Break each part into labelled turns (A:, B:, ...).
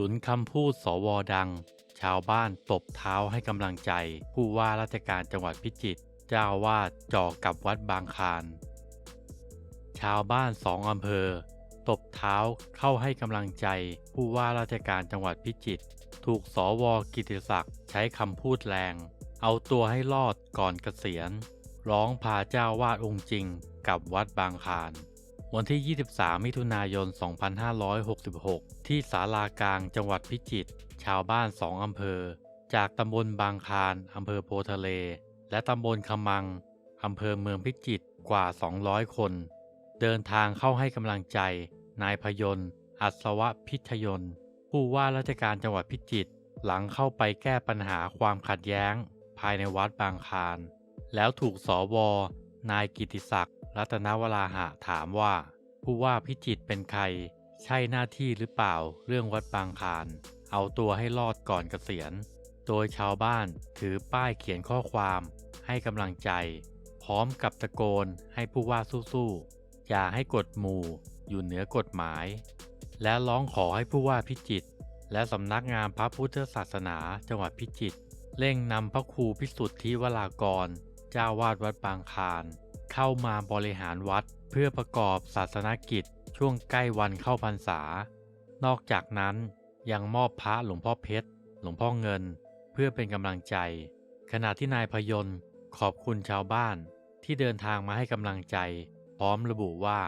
A: ฉุนคำพูดสวดัง ชาวบ้านตบเท้าให้กำลังใจ ผู้ว่าราชการจังหวัดพิจิตรเจ้าวาดจ่อกับวัดบางคารชาวบ้านสองอำเภอ ตบเท้าเข้าให้กำลังใจ ผู้ว่าราชการจังหวัดพิจิตรถูกสวกิติศักดิ์ใช้คำพูดแรง เอาตัวให้รอดก่อนเกษียณ ร้องพาเจ้าวาดองค์จริงกับวัดบางคาร วันที่ 23 มิถุนายน 2566 ที่ศาลากลางจังหวัดพิจิตร ชาวบ้านสองอำเภอ จากตำบลบางคารอำเภอโพทะเล และตำบลขมังอำเภอเมืองพิจิตรกว่า 200 คน เดินทางเข้าให้กำลังใจ นายพยนต์อัศวพิทยนต์ผู้ว่าราชการจังหวัดพิจิตรหลังเข้าไปแก้ปัญหาความขัดแย้ง ภายในวัดบางคารแล้วถูกสว นายกิติศักดิ์ รัตนวราหะถามว่า ผู้ว่าพิจิตรเป็นใคร ใช่หน้าที่หรือเปล่าเรื่องวัดบางคารเอาตัวให้รอดก่อนเกษียณ โดยชาวบ้านถือป้ายเขียนข้อความให้กำลังใจ พร้อมกับตะโกนให้ผู้ว่าสู้ๆ อย่าให้กฎหมู่อยู่เหนือกฎหมาย และร้องขอให้ผู้ว่าพิจิตรและสำนักงานพระพุทธศาสนาจังหวัดพิจิตรเร่งนำพระครูพิสุทธิวรากร เจ้าวาดวัดบางคาร เข้ามาบริหารวัดเพื่อประกอบศาสนกิจช่วงใกล้วันเข้าพรรษา นอกจากนั้นยังมอบพระหลวงพ่อเพชร หลวงพ่อเงิน เพื่อเป็นกำลังใจ ขณะที่นายพยนต์ขอบคุณชาวบ้านที่เดินทางมาให้กำลังใจ พร้อมระบุว่า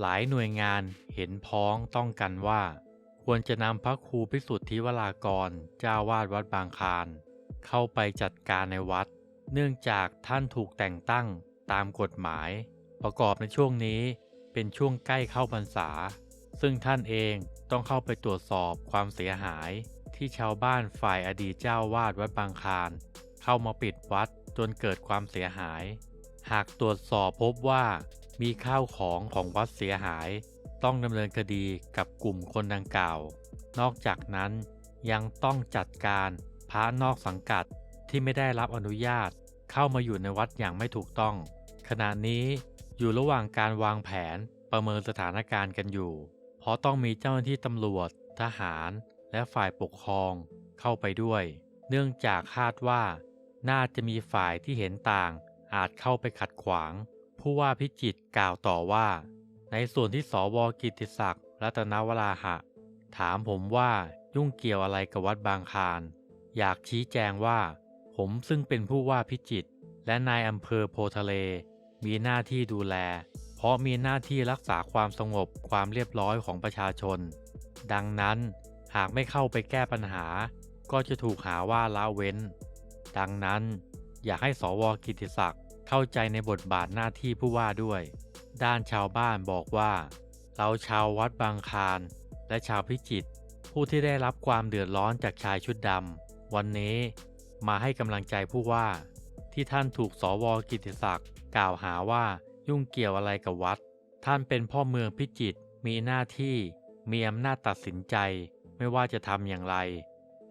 A: หลายหน่วยงานเห็นพ้องต้องกันว่า ควรจะนำพระครูพิสุทธิวรากรเจ้าวาดวัดบางคาร เข้าไปจัดการในวัด เนื่องจากท่านถูกแต่งตั้ง ตามกฎหมาย ประกอบในช่วงนี้เป็นช่วงใกล้เข้าพรรษา ซึ่งท่านเองต้องเข้าไปตรวจสอบความเสียหาย ที่ชาวบ้านฝ่ายอดีตเจ้าวาดวัดบางคารเข้ามาปิดวัดจนเกิดความเสียหาย หากตรวจสอบพบว่ามีข้าวของของวัดเสียหาย ต้องดำเนินคดีกับกลุ่มคนดังกล่าว นอกจากนั้นยังต้องจัดการพระนอกสังกัดที่ไม่ได้รับอนุญาตเข้ามาอยู่ในวัดอย่างไม่ถูกต้อง ขณะนี้อยู่ระหว่างการวางแผนประเมินสถานการณ์กันอยู่ เพราะต้องมีเจ้าหน้าที่ตำรวจ ทหาร และฝ่ายปกครองเข้าไปด้วย เนื่องจากคาดว่า น่าจะมีฝ่ายที่เห็นต่าง อาจเข้าไปขัดขวาง ผู้ว่าพิจิตรกล่าวต่อว่า ในส่วนที่สวกิติศักดิ์รัตนวราหะ ถามผมว่ายุ่งเกี่ยวอะไรกับวัดบางคารอยากชี้แจงว่า ผมซึ่งเป็นผู้ว่าพิจิตรและนายอำเภอโพทะเล มีหน้าที่ดูแล เพราะมีหน้าที่รักษาความสงบความเรียบร้อยของประชาชน ดังนั้นหากไม่เข้าไปแก้ปัญหา ก็จะถูกหาว่าละเว้น ดังนั้น อยากให้สวกิติศักดิ์เข้าใจในบทบาทหน้าที่ผู้ว่าด้วย ด้านชาวบ้านบอกว่า เราชาววัดบางคารและชาวพิจิตรผู้ที่ได้รับความเดือดร้อนจากชายชุดดำวันนี้มาให้กำลังใจผู้ว่า ที่ท่านถูกสวกิติศักดิ์กล่าวหาว่ายุ่งเกี่ยวอะไรกับวัด ท่านเป็นพ่อเมืองพิจิตรมีหน้าที่มีอำนาจตัดสินใจไม่ว่าจะทำอย่างไร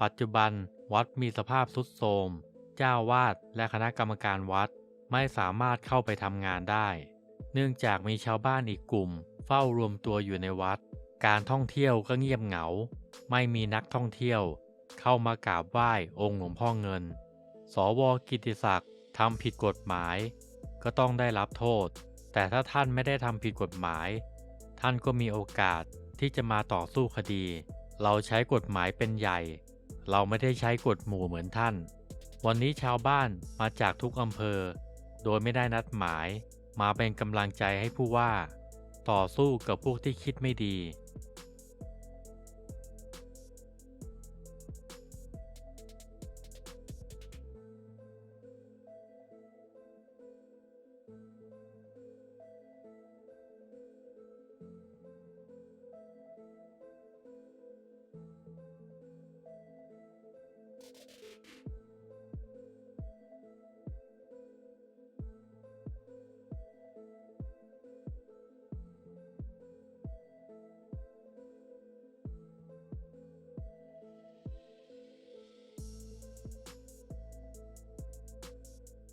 A: ปัจจุบันวัดมีสภาพทรุดโทรม เจ้าวาดและคณะกรรมการวัดไม่สามารถเข้าไปทำงานได้ เนื่องจากมีชาวบ้านอีกกลุ่ม เฝ้ารวมตัวอยู่ในวัด การท่องเที่ยวก็เงียบเหงา ไม่มีนักท่องเที่ยว เข้ามากราบไหว้องค์หลวงพ่อเงิน สวกิติศักดิ์ ทำผิดกฎหมาย ก็ต้องได้รับโทษ แต่ถ้าท่านไม่ได้ทำผิดกฎหมาย ท่านก็มีโอกาสที่จะมาต่อสู้คดี เราใช้กฎหมายเป็นใหญ่ เราไม่ได้ใช้กฎหมู่เหมือนท่าน วันนี้ชาวบ้านมาจากทุกอำเภอ โดยไม่ได้นัดหมาย มาเป็นกำลังใจให้ผู้ว่า ต่อสู้กับพวกที่คิดไม่ดี